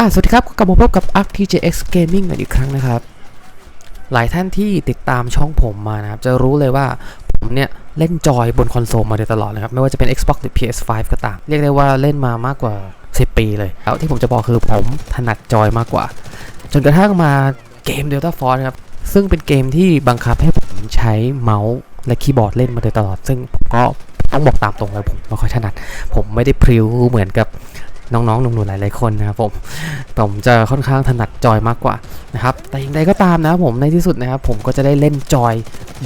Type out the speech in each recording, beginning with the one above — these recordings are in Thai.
อะสวัสดีครับกลับมาพบกับ ArcTJX Gaming กันอีกครั้งนะครับ หลายท่านที่ติดตามช่องผมมานะครับ จะรู้เลยว่าผมเนี่ยเล่นจอยบนคอนโซลมาโดยตลอดนะครับ ไม่ว่าจะเป็น Xbox หรือ PS5 ก็ตาม เรียกได้ว่าเล่นมามากกว่า 10 ปีเลยแล้วที่ผมจะบอกคือผมถนัดจอยมากกว่า จนกระทั่งมาเกม Delta Force นะครับ ซึ่งเป็นเกมที่บังคับให้ผมใช้เมาส์และคีย์บอร์ดเล่นมาโดยตลอด ซึ่งผมก็ต้องบอกตามตรงเลยผมไม่ค่อยถนัด ผมไม่ได้พริ้วเหมือนกับ น้องๆหนุ่มๆหลายๆคนนะครับผมผมจะค่อนข้างถนัดจอยมากกว่านะครับแต่อย่างใดก็ตามนะครับผมในที่สุดนะครับผมก็จะได้เล่นจอย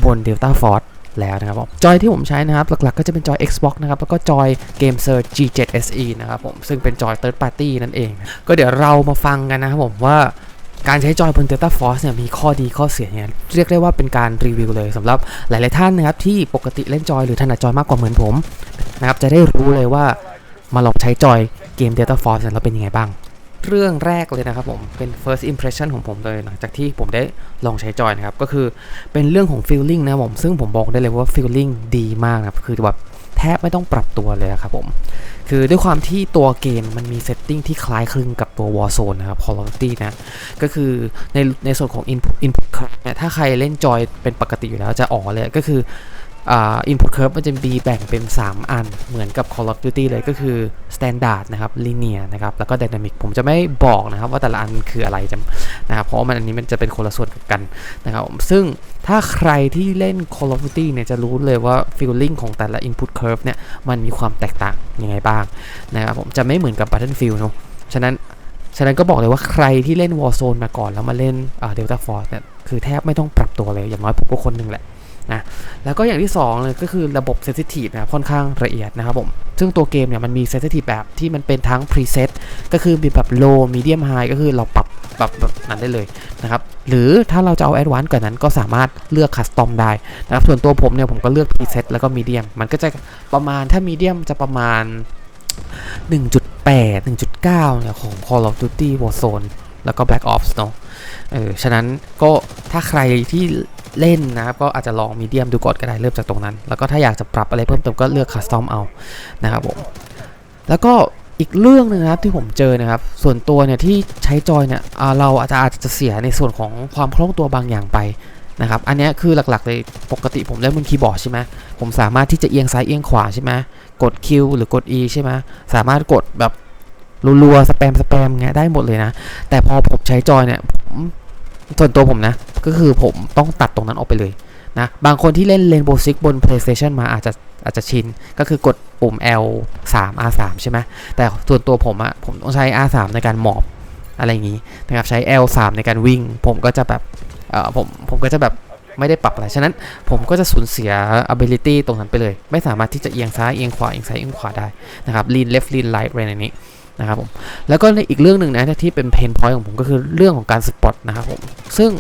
บน Delta Force แล้วนะครับผมจอยที่ผมใช้นะครับ หลักๆก็จะเป็นจอย Xbox นะครับ แล้วก็จอย g a m e s e r G7 SE นะครับผม ซึ่งเป็นจอย Third Party นั่นเอง ก็เดี๋ยวเรามาฟังกันนะครับผมว่าการใช้จอยบน Delta Force เนี่ยมีข้อดีข้อเสียเนี่ยเรียกได้ว่าเป็นการรีวิวเลยสำหรับหลายๆท่านนะครับ ที่ปกติเล่นจอยหรือถนัดจอยมากกว่าเหมือนผมนะครับจะได้รู้เลยว่ามาลองใช้จอย กม Delta Force แล้วเป็นยังไงบ้าง เรื่องแรกเลยนะครับผม เป็น first impression ของผมเลยหลังจากที่ผมได้ลองใช้จอยนะครับ ก็คือเป็นเรื่องของ feeling นะผม ซึ่งผมบอกได้เลยว่า feeling ดีมากนะครับ คือแบบแทบไม่ต้องปรับตัวเลยครับผม คือด้วยความที่ตัวเกมมันมี setting ที่คล้ายคลึงกับตัว Warzone นะครับ Call of Duty นะ ก็คือในในส่วนของ input input เนี่ยถ้าใครเล่นจอยเป็นปกติอยู่แล้วจะอ๋อเลย ก็คือ อ่า input curve มันจะมีแบ่งเป็น 3 อันเหมือนกับ Call of Duty เลยก็คือ standard นะครับ linear นะครับ แล้วก็ dynamic ผมจะไม่บอกนะครับว่าแต่ละอันคืออะไรจะนะครับ เพราะว่ามันอันนี้มันจะเป็นคนละส่วนกันนะครับผมซึ่งถ้าใครที่เล่น Call of Duty เนี่ยจะรู้เลยว่า feeling ของแต่ละ input curve เนี่ยมันมีความแตกต่างยังไงบ้างนะครับผมจะไม่เหมือนกับ Battlefield เนอะฉะนั้นฉะนั้นก็บอกเลยว่าใครที่เล่น Warzone มาก่อนแล้วมาเล่นอ่า Delta Force เนี่ยคือแทบไม่ต้องปรับตัวเลยอย่างน้อยผมก็คนหนึ่งแหละ นะแล้วก็อย่างที่2เลยก็คือระบบ Sensitive นะครับค่อนข้างละเอียดนะครับผมซึ่งตัวเกมเนี่ยมันมี Sensitive แบบที่มันเป็นทั้ง preset ก็คือมีแบบ low medium high ก็คือเราปรับปรับแบบนั้นได้เลยนะครับหรือถ้าเราจะเอา advanced กว่านั้นก็สามารถเลือก custom ได้นะครับส่วนตัวผมเนี่ยผมก็เลือก preset แล้วก็ medium มันก็จะประมาณถ้า medium จะประมาณ 1.8 1.9เนี่ยของ Call of Duty Warzone แล้วก็ Black Ops เนาะเออฉะนั้นก็ถ้าใครที่เล่นนะครับก็อาจจะลองมีเดียมดูก่อนก็ได้เริ่มจากตรงนั้น แล้วก็ถ้าอยากจะปรับอะไรเพิ่มเติมก็เลือกคัสตอมเอานะครับผมแล้วก็อีกเรื่องหนึงนะครับที่ผมเจอนะครับ ส่วนตัวเนี่ยที่ใช้จอยเนี่ยเราอาจจะอาจจะเสียในส่วนของความคล่องตัวบางอย่างไปนะครับอันนี้คือหลักๆเลยปกติผมเล่นบนคีย์บอร์ดใช่ไหมผมสามารถที่จะเอียงซ้ายเอียงขวาใช่ไหมกด Q หรือกด E ใช่ไหมสามารถกดแบบ รัวๆสแปมสแปมเงี้ยได้หมดเลยนะ แต่พอผมใช้จอยเนี่ยผมส่วนตัวผมนะ ก็คือผมต้องตัดตรงนั้นออกไปเลยนะบางคนที่เล่น Rainbow Six บน PlayStation มาอาจจะอาจจะชิน ก็คือกดปุ่ม L 3 R 3ใช่ไหมแต่ส่วนตัวผมอะผมต้องใช้ R 3ในการหมอบอะไรอย่างนี้นะครับใช้ L 3ในการวิ่ง ผมก็จะแบบเออผมผมก็จะแบบไม่ได้ปรับอะไร ฉะนั้นผมก็จะสูญเสีย ability ตรงนั้นไปเลย ไม่สามารถที่จะเอียงซ้ายเอียงขวาเอียงซ้ายเอียงขวาได้นะครับ lean left lean right อะไรในนี้ นะครับผมแล้วก็ในอีกเรื่องหนึ่งนะที่เป็นเพนพอยต์ของผมก็คือเรื่องของการสปอตนะครับผมซึ่ง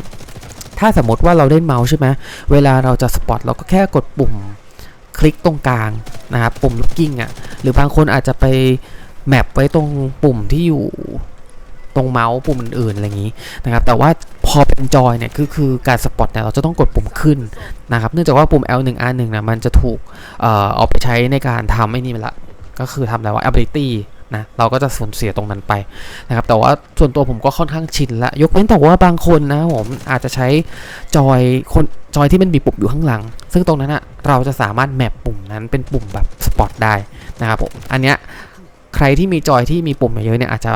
ถ้าสมมติว่าเราเล่นเมาส์ใช่ไหมเวลาเราจะสปอตเราก็แค่กดปุ่มคลิกตรงกลางนะครับปุ่ม looking อะหรือบางคนอาจจะไปแมปไว้ตรงปุ่มที่อยู่ตรงเมาส์ปุ่มอื่นๆอะไรอย่างนี้นะครับแต่ว่าพอเป็นจอยเนี่ยคือคือการสปอตเนี่ยเราจะต้องกดปุ่มขึ้นนะครับเนื่องจากว่าปุ่ม L1 R1 นะมันจะถูกเอ่อเอาไปใช้ในการทำไอ้นี่ไปละก็คือทำอะไรว่า ability นะเราก็จะสูญเสียตรงนั้นไปนะครับแต่ว่าส่วนตัวผมก็ค่อนข้างชินละยกเว้นแต่ว่าบางคนนะผมอาจจะใช้จอยคนจอยที่มันมีปุ่มอยู่ข้างหลัง ซึ่งตรงนั้นอะเราจะสามารถแมปปุ่มนั้นเป็นปุ่มแบบสปอตได้นะครับผมอันเนี้ยใครที่มีจอยที่มีปุ่มเยอะเนี่ยอาจจะ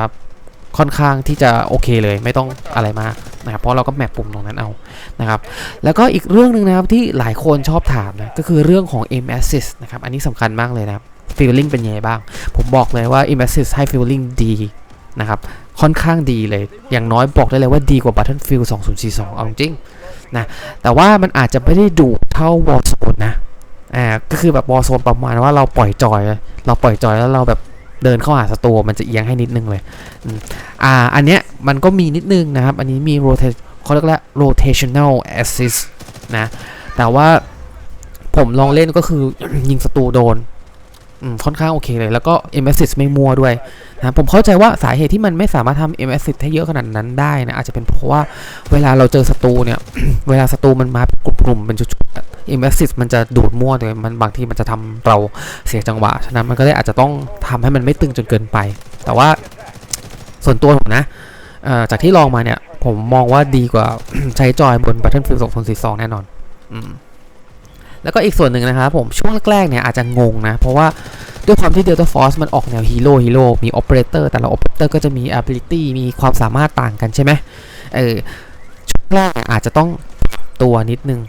ค่อนข้างที่จะโอเคเลยไม่ต้องอะไรมากนะครับเพราะเราก็แมปปุ่มตรงนั้นเอานะครับแล้วก็อีกเรื่องหนึ่งนะครับที่หลายคนชอบถามนะก็คือเรื่องของ aim assist นะครับอันนี้สำคัญมากเลยนะครับ feeling เป็นยังไงบ้าง ผมบอกเลยว่า Immersive ให้ feeling ดีนะครับ ค่อนข้างดีเลย อย่างน้อยบอกได้เลยว่าดีกว่า Battlefield 2042 เอาจริงนะ แต่ว่ามันอาจจะไม่ได้ดุเท่า Warzone นะ อ่า ก็คือแบบ Warzone ประมาณว่าเราปล่อยจอย เราปล่อยจอยแล้วเราแบบเดินเข้าหาศัตรูมันจะเอียงให้นิดนึงเลย อ่า อันเนี้ยมันก็มีนิดนึงนะครับ อันนี้มี rotate เขาเรียกว่า rotational assist นะ แต่ว่าผมลองเล่นก็คือยิงศัตรูโดน ค่อนข้างโอเคเลย แล้วก็ m s ไม่มัวด้วยนะผมเข้าใจว่าสาเหตุที่มันไม่สามารถทำ m s ให้เยอะขนาดนั้นได้นะอาจจะเป็นเพราะว่าเวลาเราเจอศัตรูเนี่ยเวลาศัตรูมันมาเป็นกลุ่มๆเป็นจุดๆ m s มันจะดูดมั่วเลยมันบางทีมันจะทำเราเสียจังหวะฉะนั้นมันก็เลยอาจจะต้องทำให้มันไม่ตึงจนเกินไป แต่ว่าส่วนตัวผมนะจากที่ลองมาเนี่ยผมมองว่าดีกว่าใช้จอยบน Battlefield 2042 แน่นอน อืม แล้วก็อีกส่วนหนึ่งนะครับผมช่วงแรกๆเนี่ยอาจจะงงนะ เพราะว่าด้วยความที่ Delta Force มันออกแนวฮีโร่ฮีโร่มี Operator แต่ละ Operator ก็จะมี ability มีความสามารถต่างกันใช่ไหมเออช่วงแรกอาจจะต้องตัวนิดนึง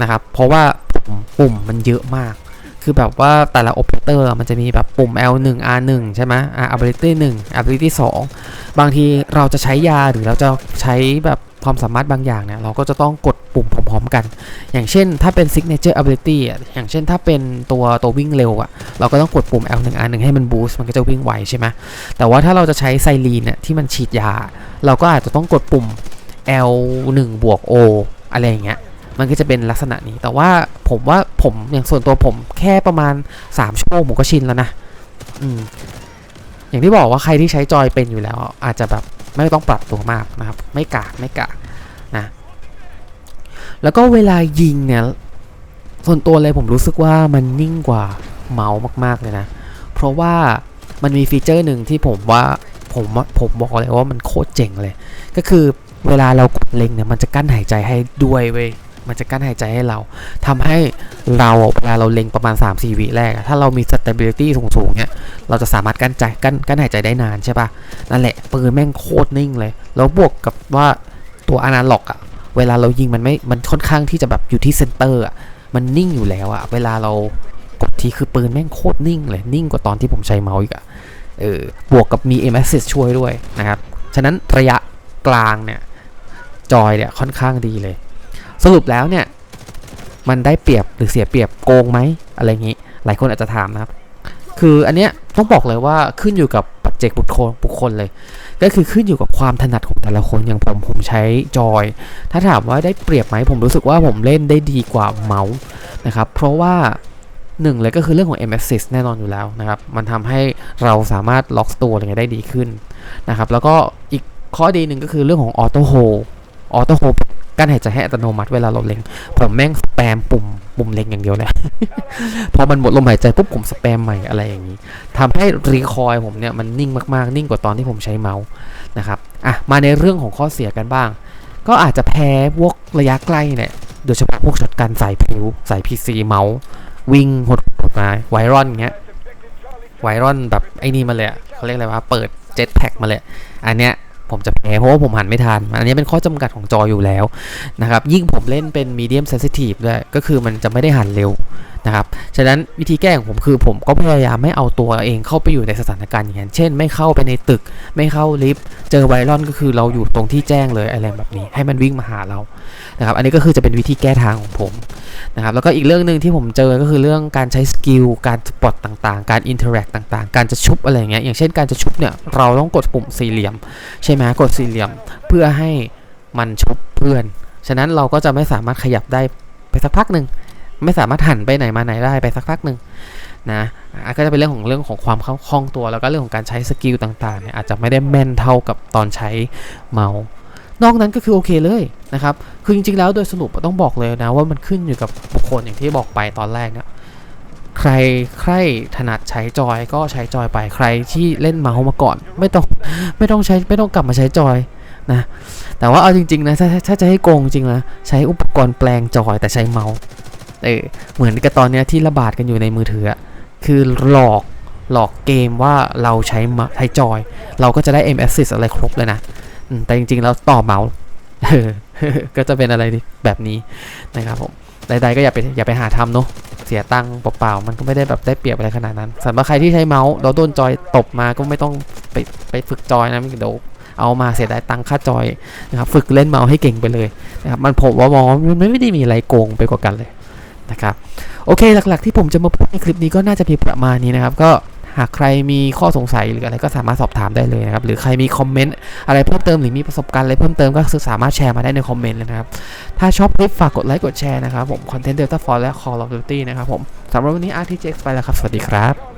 นะครับ เพราะว่าปุ่มปุ่มมันเยอะมาก คือแบบว่าแต่ละ operator มันจะมีแบบปุ่ม L1 R1 ใช่ไหมอ่า ability 1 ability 2 บางทีเราจะใช้ยาหรือเราจะใช้แบบ ความสามารถบางอย่างเนี่ยเราก็จะต้องกดปุ่มพร้อมๆกัน อย่างเช่นถ้าเป็น signature ability อะอย่างเช่นถ้าเป็นตัวตัววิ่งเร็วอะเราก็ต้องกดปุ่ม L1 R1 ให้มัน boost มันก็จะวิ่งไวใช่ไหมแต่ว่าถ้าเราจะใช้ไซรีนเนี่ยที่มันฉีดยา เราก็อาจจะต้องกดปุ่ม L1 บวก O อะไรอย่างเงี้ยมันก็จะเป็นลักษณะนี้ แต่ว่าผมว่าผมอย่างส่วนตัวผมแค่ประมาณ 3 ชั่วโมงผมก็ชินแล้วนะ อืม อย่างที่บอกว่าใครที่ใช้จอยเป็นอยู่แล้ว อาจจะแบบ ไม่ต้องปรับตัวมากนะครับ ไม่กากไม่กากนะ แล้วก็เวลายิงเนี่ย ส่วนตัวเลยผมรู้สึกว่ามันนิ่งกว่าเมาส์มาก ๆ เลยนะ เพราะว่ามันมีฟีเจอร์หนึ่งที่ผมว่าผมผมบอกเลยว่ามันโคตรเจ๋งเลย ก็คือเวลาเรากดเล็งเนี่ยมันจะกั้นหายใจให้ด้วยเว้ย มันจะกั้นหายใจให้เราทำให้เราเวลาเราเล็งประมาณ 3-4 วิแรก ถ้าเรามี stability สูงๆเนี่ยเราจะสามารถกั้นใจกั้นกั้นหายใจได้นานใช่ปะนั่นแหละปืนแม่งโคตรนิ่งเลย แล้วบวกกับว่าตัวอนาล็อกอะเวลาเรายิงมันไม่ มันค่อนข้างที่จะแบบอยู่ที่เซนเตอร์อะมันนิ่งอยู่แล้วอะเวลาเรากดทีคือปืนแม่งโคตรนิ่งเลย นิ่งกว่าตอนที่ผมใช้เมาส์อีกอะเออบวกกับมี m s ช่วยด้วยนะครับ ฉะนั้นระยะกลางเนี่ยจอยเนี่ยค่อนข้างดีเลย สรุปแล้วเนี่ยมันได้เปรียบหรือเสียเปรียบโกงไหมอะไรอย่างนี้ หลายคนอาจจะถามนะครับ คืออันเนี้ยต้องบอกเลยว่าขึ้นอยู่กับปัจเจกบุคคลบุคคลเลย ก็คือขึ้นอยู่กับความถนัดของแต่ละคนอย่างผมผมใช้จอย ถ้าถามว่าได้เปรียบไหมผมรู้สึกว่าผมเล่นได้ดีกว่าเมาส์นะครับ เพราะว่าหนึ่งเลยก็คือเรื่องของ m s แน่นอนอยู่แล้วนะครับ มันทำให้เราสามารถล็อกตัวอะไรเงี้ยได้ดีขึ้นนะครับ แล้วก็อีกข้อดีหนึ่งก็คือเรื่องของออโต้โฮออโต้โฮ กั้นหายใจให้อัตโนมัติเวลาเราเล็ง ผมแม่งสแปมปุ่มปุ่มเล็งอย่างเดียวเลยพอมันหมดลมหายใจปุ๊บผมสแปมใหม่อะไรอย่างนี้ทำให้รีคอยผมเนี่ยมันนิ่งมากๆ นิ่งกว่าตอนที่ผมใช้เมาส์นะครับอะมาในเรื่องของข้อเสียกันบ้าง ก็อาจจะแพ้พวกระยะใกล้เนี่ยโดยเฉพาะพวกช็อตกันสายผิวสาย PC เมาส์วิ่งหดๆมาไวรอนเงี้ยไวรอนแบบไอ้นี่มาเลยเขาเรียกอะไรวะเปิดเจ็ตแพ็กมาเลยอันเนี้ย ผมจะแพ้เพราะว่าผมหันไม่ทัน อันนี้เป็นข้อจำกัดของจออยู่แล้วนะครับ ยิ่งผมเล่นเป็นมีเดียมเซนซิทีฟด้วย ก็คือมันจะไม่ได้หันเร็ว นะครับ ฉะนั้นวิธีแก้ของผมคือผมก็พยายามไม่เอาตัวเองเข้าไปอยู่ในสถานการณ์อย่างนั้น เช่น ไม่เข้าไปในตึก ไม่เข้าลิฟต์ เจอไวรอนก็คือเราอยู่ตรงที่แจ้งเลยอะไรแบบนี้ ให้มันวิ่งมาหาเรา นะครับ อันนี้ก็คือจะเป็นวิธีแก้ทางของผมนะครับ แล้วก็อีกเรื่องหนึ่งที่ผมเจอ ก็คือเรื่องการใช้สกิล การสปอตต่างๆ การอินเทอร์แอคต่างๆ การจะชุบอะไรเงี้ย อย่างเช่น การจะชุบเนี่ย เราต้องกดปุ่มสี่เหลี่ยม ใช่ไหมกดสี่เหลี่ยม เพื่อให้มันชุบเพื่อน ฉะนั้นเราก็จะไม่สามารถขยับได้ไปสักพักหนึ่ง ไม่สามารถหันไปไหนมาไหนได้ไปสักพักหนึ่งนะก็จะเป็นเรื่องของเรื่องของความคล่องตัว แล้วก็เรื่องของการใช้สกิลต่างๆเนี่ยอาจจะไม่ได้แม่นเท่ากับตอนใช้เมาส์นอกนั้นก็คือโอเคเลยนะครับ คือจริงๆแล้วโดยสรุปต้องบอกเลยนะว่ามันขึ้นอยู่กับบุคคลอย่างที่บอกไปตอนแรกเนี่ยใครใครถนัดใช้จอยก็ใช้จอยไปใครที่เล่นเมาส์มาก่อน ไม่ต้องไม่ต้องใช้ไม่ต้องกลับมาใช้จอยนะแต่ว่าเอาจริงๆนะถ้าถ้าจะให้โกงจริงนะใช้อุปกรณ์แปลงจอยแต่ใช้เมาส์ เออเหมือนกับตอนเนี้ยที่ระบาดกันอยู่ในมือถือคือหลอกหลอกเกมว่าเราใช้มาใช้จอย เราก็จะได้ M assist อะไรครบเลยนะแต่จริงๆแล้วต่อเมาส์ก็จะเป็นอะไรแบบนี้นะครับผมใดๆก็อย่าไปอย่าไปหาทำเนาะเสียตังค์เปล่าๆมันก็ไม่ได้แบบได้เปรียบอะไรขนาดนั้นสำหรับใครที่ใช้เมาส์เราโดนจอยตบมาก็ไม่ต้องไปไปฝึกจอยนะเดี๋ยวเอามาเสียดายตังค่าจอยนะครับฝึกเล่นเมาส์ให้เก่งไปเลยนะครับมันผมว่ามองว่ามันไม่ได้มีอะไรโกงไปกว่ากันเลย นะครับโอเคหลักๆที่ผมจะมาพูดในคลิปนี้ก็น่าจะมีประมาณนี้นะครับ ก็หากใครมีข้อสงสัยหรืออะไรก็สามารถสอบถามได้เลยนะครับ หรือใครมีคอมเมนต์อะไรเพิ่มเติมหรือมีประสบการณ์อะไรเพิ่มเติมก็สามารถแชร์มาได้ในคอมเมนต์เลยนะครับ ถ้าชอบคลิปฝากกดไลค์กดแชร์นะครับผมคอนเทนต์เดลต้าฟอร์และ Call of Duty นะครับผมสำหรับวันนี้ RTX ไปแล้วครับ สวัสดีครับ